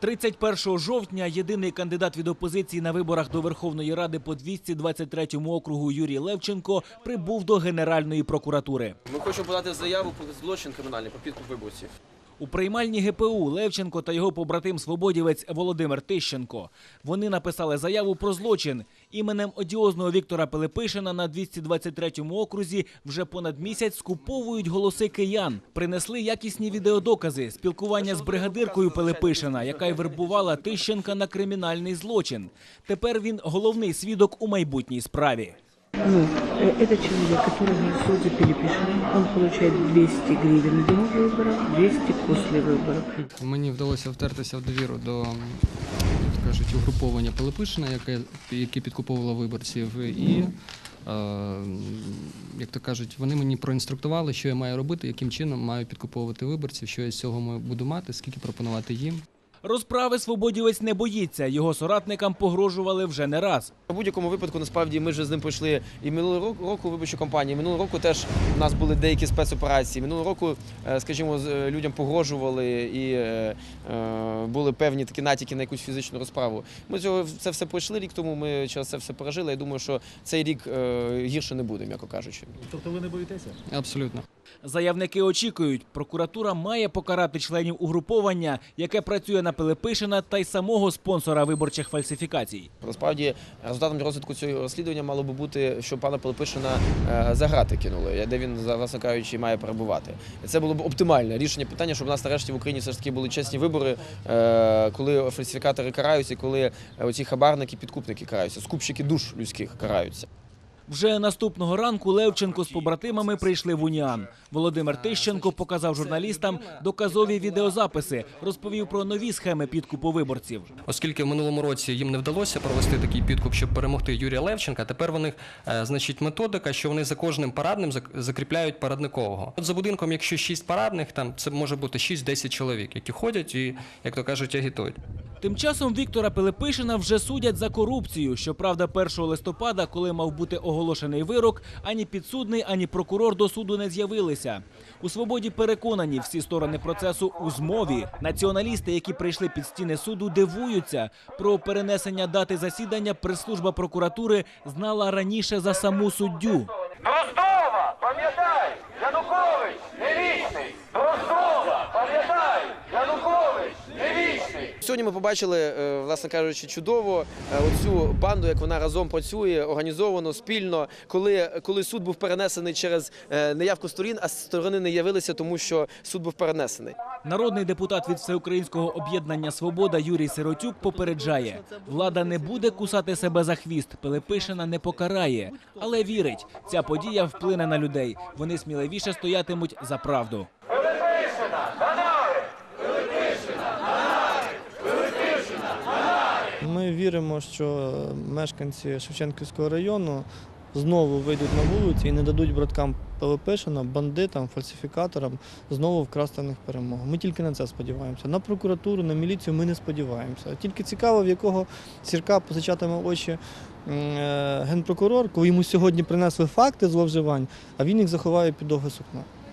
31 жовтня єдиний кандидат від опозиції на виборах до Верховної Ради по 223 округу Юрій Левченко прибув до Генеральної прокуратури. Ми хочемо подати заяву про злочин кримінальний, про підкуп виборців. У приймальні ГПУ Левченко та його побратим свободівець Володимир Тищенко. Вони написали заяву про злочин. Іменем одіозного Віктора Пилипишина на 223-му окрузі вже понад місяць скуповують голоси киян. Принесли якісні відеодокази спілкування з бригадиркою Пилипишина, яка й вербувала Тищенка на кримінальний злочин. Тепер він головний свідок у майбутній справі. Ну, э, это человек, который голосует за Пилипишина. Он получает 200 гривен до выборов, 200 после выборов. Мені вдалося втертися в довіру до як то кажуть, угруповання Пилипишина, яке, яке підкуповувало виборців. І, е, як то кажуть, вони мені проінструктували, що я маю робити, яким чином маю підкуповувати виборців, що я з цього маю- буду мати, скільки пропонувати їм. Розправи свободівець не боїться. Його соратникам погрожували вже не раз. У будь-якому випадку, насправді, ми вже з ним пройшли і минулого року, виборчу кампанію. Минулого року теж у нас були деякі спецоперації. Минулого року, е, скажімо, з- е, людям погрожували і е, були певні такі натяки на якусь фізичну розправу. Ми цього це все пройшли рік тому. Ми через це все пережили. Я думаю, що цей рік гірше не буде, м'яко кажучи. Тобто ви не боїтеся? Абсолютно. Заявники очікують, прокуратура має покарати членів угруповання, яке працює на Пилипишина та й самого спонсора виборчих фальсифікацій. Насправді результатом розвитку цього розслідування мало би бути, що пана Пилипишина е, за грати кинули, де він, власне кажучи, має перебувати. Це було б оптимальне рішення питання, щоб у нас нарешті в Україні все ж таки були чесні вибори, е, коли фальсифікатори караються, коли е, оці хабарники, підкупники караються, скупщики душ людських караються. Вже наступного ранку Левченко з побратимами прийшли в Уніан. Володимир Тищенко показав журналістам доказові відеозаписи, розповів про нові схеми підкупу виборців. Оскільки в минулому році їм не вдалося провести такий підкуп, щоб перемогти Юрія Левченка, тепер в них е, значить методика, що вони за кожним парадним зак- закріпляють парадникового. От за будинком, якщо 6 парадних, там це може бути 6-10 чоловік, які ходять і, як то кажуть, агітують. Тим часом Віктора Пилипишина вже судять за корупцію. Щоправда, 1 листопада, коли мав бути оголошений вирок, ані підсудний, ані прокурор до суду не з'явилися. У свободі переконані всі сторони процесу у змові. Націоналісти, які прийшли під стіни суду, дивуються. Про перенесення дати засідання прес-служба прокуратури знала раніше за саму суддю. Дроздова, Сьогодні ми побачили, е, власне кажучи, чудово е, оцю банду, як вона разом працює, організовано, спільно, коли, коли суд був перенесений через е, неявку сторін, а сторони не явилися, тому що суд був перенесений. Народний депутат від Всеукраїнського об'єднання Свобода Юрій Сиротюк попереджає: влада не буде кусати себе за хвіст, Пилипишина не покарає, але вірить, ця подія вплине на людей. Вони сміливіше стоятимуть за правду. Ми віримо, що мешканці Шевченківського району знову вийдуть на вулиці і не дадуть браткам Пилипишина, бандитам, фальсифікаторам знову вкрасти в них перемогу. Ми тільки на це сподіваємося. На прокуратуру, на міліцію ми не сподіваємося. Тільки цікаво, в якого сірка позичатиме очі е, генпрокурор, коли йому сьогодні принесли факти зловживань, а він їх заховає під довге сукно.